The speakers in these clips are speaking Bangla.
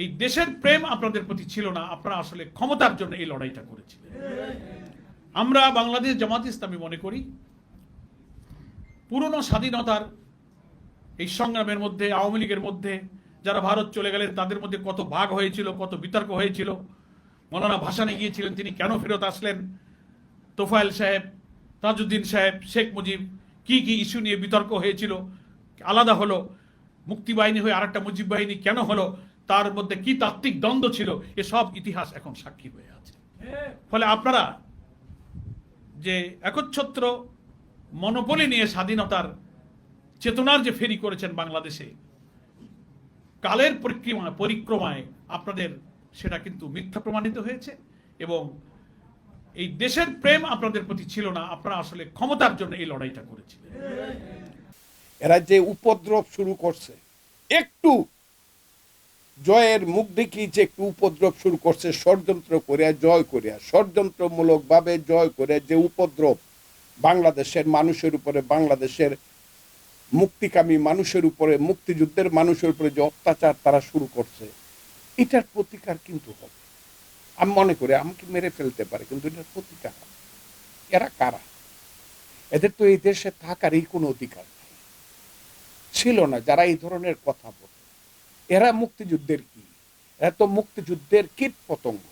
এই দেশের প্রেম আপনাদের প্রতি ছিল না, আপনারা আসলে ক্ষমতার জন্য এই লড়াইটা করেছিলেন। আমরা বাংলাদেশ জামাত ইসলামী মনে করি, পুরনো স্বাধীনতার এই সংগ্রামের মধ্যে, আওয়ামী লীগের মধ্যে, যারা ভারত চলে গেলেন, তাদের মধ্যে কত ভাগ হয়েছিল, কত বিতর্ক হয়েছিল। মৌলানা ভাসানে গিয়েছিলেন, তিনি কেন ফেরত আসলেন? তোফায়েল সাহেব, তাজউদ্দিন সাহেব, শেখ মুজিব, কি কি ইস্যু নিয়ে বিতর্ক হয়েছিল? আলাদা হলো মুক্তি বাহিনী হয়ে আরেকটা মুজিব বাহিনী কেন হলো? তার মধ্যে কি তাত্ত্বিক দ্বন্দ্ব ছিল এসব ইতিহাস এখন সাক্ষী হয়ে আছে। ফলে আপনারা যে একচ্ছত্র মনোপলি নিয়ে স্বাধীনতার চেতনার যে ফেরি করেছেন বাংলাদেশে কালের পরিক্রমা পরিক্রমায় আপনাদের সেটা কিন্তু মিথ্যা প্রমাণিত হয়েছে এবং এই দেশের প্রেম আপনাদের প্রতি ছিল না আপনারা আসলে ক্ষমতার জন্য এই লড়াইটা করেছিলেন। এরা যে উপদ্রব শুরু করছে একটু জয়ের মুখ দেখি যে একটু উপদ্রব শুরু করছে, ষড়যন্ত্র করিয়া জয় করিয়া, ষড়যন্ত্রমূলকভাবে জয় করে যে উপদ্রব বাংলাদেশের মানুষের উপরে, বাংলাদেশের মুক্তিকামী মানুষের উপরে, মুক্তিযুদ্ধের মানুষের উপরে যে অত্যাচার তারা শুরু করছে, এটার প্রতিকার কিন্তু হবে। আমি মনে করি আমাকে মেরে ফেলতে পারে, কিন্তু এটার প্রতিকার এরা কারা? এদের তো এই দেশে থাকারই কোনো অধিকার নেই। ছিল না যারা এই ধরনের কথা বলে। এরা মুক্তিযুদ্ধের কি? এরা তো মুক্তিযুদ্ধের কীট পতঙ্গ।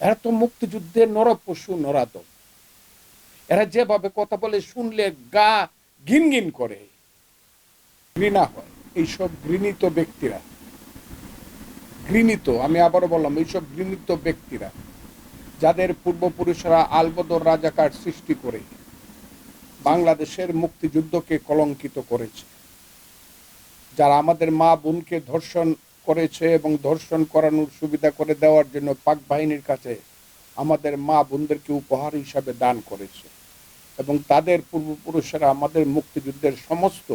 এরা তো মুক্তিযুদ্ধের নরপশু নরাদম এরা যেভাবে কথা বলে শুনলে গা গিন গিন করে। ঘৃণা হয়। এইসব ঘৃণিত ব্যক্তিরা। ঘৃণিত, আমি আবারও বললাম, এইসব ঘৃণিত ব্যক্তিরা, যাদের পূর্বপুরুষরা আলবদর রাজাকার সৃষ্টি করে বাংলাদেশের মুক্তিযুদ্ধকে কলঙ্কিত করেছে। যারা আমাদের মা বোনকে ধর্ষণ করেছে এবং ধর্ষণ করানোর সুবিধা করে দেওয়ার জন্য পাক বাহিনীর কাছে আমাদের মা বোনদেরকে উপহার হিসাবে দান করেছে। এবং তাদের পূর্বপুরুষেরা আমাদের মুক্তিযুদ্ধের সমস্ত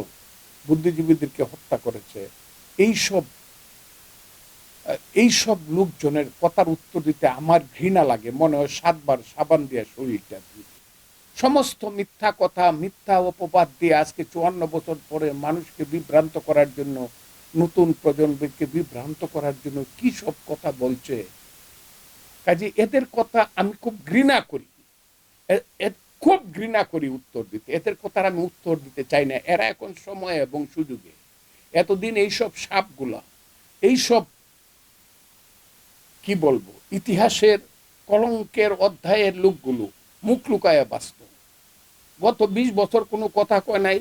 বুদ্ধিজীবীদেরকে হত্যা করেছে। এইসব এইসব লোকজনের কথার উত্তর দিতে আমার ঘৃণা লাগে। মনে হয় সাতবার সাবান দিয়ে শরীরটা ধুই সমস্ত মিথ্যা কথা, মিথ্যা অপবাদ দিয়ে আজকে চুয়ান্ন বছর পরে মানুষকে বিভ্রান্ত করার জন্য, নতুন প্রজন্মকে বিভ্রান্ত করার জন্য কি সব কথা বলছে? কাজে এদের কথা আমি খুব ঘৃণা করি। খুব ঘৃণা করি উত্তর দিতে। এদের কথার আমি উত্তর দিতে চাই না। এরা এখন সময় এবং সুযোগে। এতদিন এইসব সাপগুলা, এইসব, কি বলব, ইতিহাসের কলঙ্কের অধ্যায়ের লোকগুলো মুখ লুকায়া বাঁচত। গত বিশ বছর কোনো কথা কয় নাই।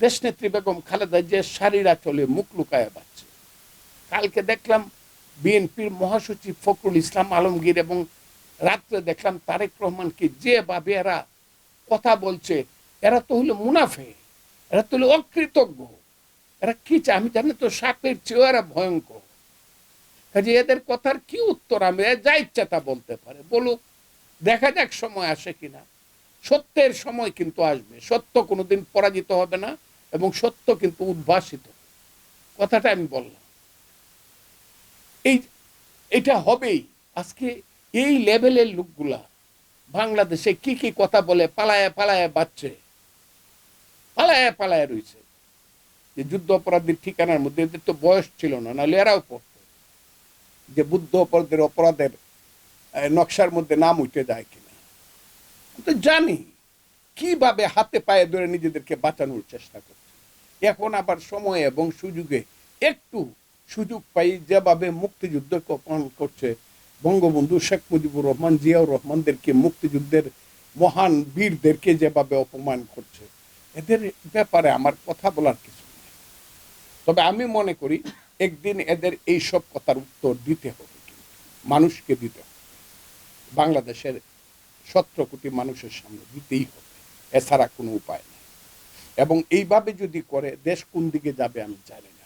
দেশনেত্রী বেগম খালেদা যে শাড়িরা চলে মুখ লুকায়া বাঁচছে। কালকে দেখলাম বিএনপির মহাসচিব ফখরুল ইসলাম আলমগীর এবং রাত্রে দেখলাম তারেক রহমানকে যেভাবে এরা কথা বলছে, এরা তো হলো মুনাফে, এরা তো হলো অকৃতজ্ঞ। এরা কি চায়? আমি জানি তো সাপের চেয়েও এরা ভয়ঙ্কর। কাজে এদের কথার কি উত্তর? আমি যা ইচ্ছা তা বলতে পারে। বলুক দেখা যাক সময় আসে কিনা। সত্যের সময় কিন্তু আসবে। সত্য কোনোদিন পরাজিত হবে না এবং সত্য কিন্তু উদ্ভাসিত। কথাটা আমি বললাম। এই এটা হবেই। আজকে এই লেভেলের লোকগুলা বাংলাদেশে কি কি কথা বলে, পালায়া পালায়া বাচ্চে পালায়া পালায়া রয়েছে যে যুদ্ধ অপরাধীর ঠিকানার মধ্যে এদের তো বয়স ছিল না, নাহলে এরাও পড়তো। যে বুদ্ধ অপরাধের অপরাধের নকশার মধ্যে নাম উঠে যায় কিনা? তো জানি কীভাবে হাতে পায়ে ধরে নিজেদেরকে বাঁচানোর চেষ্টা করছে। এখন আবার সময় এবং সুযোগে একটু সুযোগ পাই যেভাবে মুক্তিযুদ্ধ কখন করছে। বঙ্গবন্ধু শেখ মুজিবুর রহমান, জিয়াউর রহমানদেরকে মুক্তিযুদ্ধের মহান বীরদেরকে যেভাবে অপমান করছে, এদের ব্যাপারে আমার কথা বলার কিছু নেই। তবে আমি মনে করি একদিন এদের এই সব কথার উত্তর দিতে হবে। মানুষকে দিতে হবে। বাংলাদেশের সতেরো কোটি মানুষের সামনে দিতেই হবে এছাড়া কোনো উপায় নেই এবং এইভাবে যদি করে, দেশ কোন দিকে যাবে আমি জানি না।